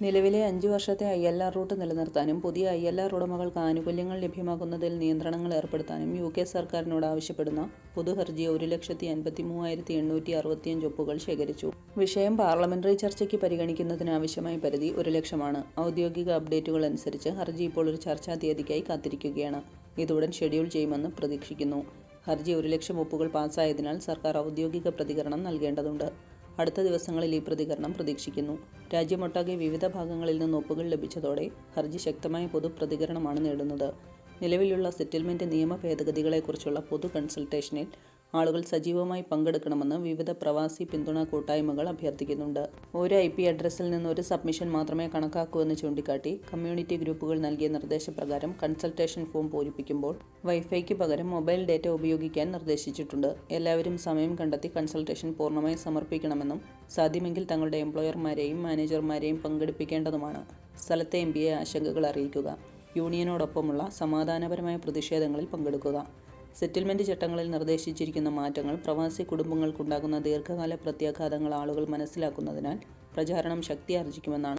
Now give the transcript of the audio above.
നിലവിലെ അഞ്ചു വർഷത്തെ I L R root നിലനിർത്താനും പുതിയ ഐ എൽ ആർ ഉടമകൾക്ക് ആനുകൂല്യങ്ങൾ ലഭ്യമാക്കുന്നതിൽ നിയന്ത്രണങ്ങൾ ഏർപ്പെടുത്താനും യു കെ സർക്കാരിനോട് ആവശ്യപ്പെടുന്ന പൊതുഹർജി ഒരു ലക്ഷത്തി അൻപത്തി മൂവായിരത്തി എണ്ണൂറ്റി അറുപത്തിയഞ്ച് ഒപ്പുകൾ ശേഖരിച്ചു. വിഷയം പാർലമെന്ററി ചർച്ചയ്ക്ക് പരിഗണിക്കുന്നതിനാവശ്യമായ പരിധി ഒരു ലക്ഷമാണ്. ഔദ്യോഗിക അപ്ഡേറ്റുകൾ അനുസരിച്ച് ഹർജി ഇപ്പോൾ ഒരു ചർച്ചാ തീയതിക്കായി കാത്തിരിക്കുകയാണ്. ഇതുടൻ ഷെഡ്യൂൾ ചെയ്യുമെന്ന് പ്രതീക്ഷിക്കുന്നു. ഹർജി ഒരു ലക്ഷം ഒപ്പുകൾ പാസ്സായതിനാൽ സർക്കാർ ഔദ്യോഗിക പ്രതികരണം നൽകേണ്ടതുണ്ട്. അടുത്ത ദിവസങ്ങളിൽ ഈ പ്രതികരണം പ്രതീക്ഷിക്കുന്നു. രാജ്യമൊട്ടാകെ വിവിധ ഭാഗങ്ങളിൽ നിന്ന് ഒപ്പുകൾ ലഭിച്ചതോടെ ഹർജി ശക്തമായ പൊതു പ്രതികരണമാണ് നേടുന്നത്. നിലവിലുള്ള സെറ്റിൽമെന്റ് നിയമ ഭേദഗതികളെക്കുറിച്ചുള്ള പൊതു കൺസൾട്ടേഷനിൽ ആളുകൾ സജീവമായി പങ്കെടുക്കണമെന്ന് വിവിധ പ്രവാസി പിന്തുണ കൂട്ടായ്മകൾ അഭ്യർത്ഥിക്കുന്നുണ്ട്. ഒരു ഐ പി അഡ്രസ്സിൽ നിന്ന് ഒരു സബ്മിഷൻ മാത്രമേ കണക്കാക്കൂ എന്ന് ചൂണ്ടിക്കാട്ടി കമ്മ്യൂണിറ്റി ഗ്രൂപ്പുകൾ നൽകിയ നിർദ്ദേശപ്രകാരം കൺസൾട്ടേഷൻ ഫോം പൂരിപ്പിക്കുമ്പോൾ വൈഫൈക്ക് പകരം മൊബൈൽ ഡാറ്റ ഉപയോഗിക്കാൻ നിർദ്ദേശിച്ചിട്ടുണ്ട്. എല്ലാവരും സമയം കണ്ടെത്തി കൺസൾട്ടേഷൻ പൂർണമായി സമർപ്പിക്കണമെന്നും സാധ്യമെങ്കിൽ തങ്ങളുടെ എംപ്ലോയർമാരെയും മാനേജർമാരെയും പങ്കെടുപ്പിക്കേണ്ടതുമാണ്. സ്ഥലത്തെ എം ആശങ്കകൾ അറിയിക്കുക. യൂണിയനോടൊപ്പമുള്ള സമാധാനപരമായ പ്രതിഷേധങ്ങളിൽ പങ്കെടുക്കുക. സെറ്റിൽമെന്റ് ചട്ടങ്ങളിൽ നിർദ്ദേശിച്ചിരിക്കുന്ന മാറ്റങ്ങൾ പ്രവാസി കുടുംബങ്ങൾക്കുണ്ടാകുന്ന ദീർഘകാല പ്രത്യാഘാതങ്ങൾ ആളുകൾ മനസ്സിലാക്കുന്നതിനാൽ പ്രചാരണം ശക്തിയാർജിക്കുമെന്നാണ്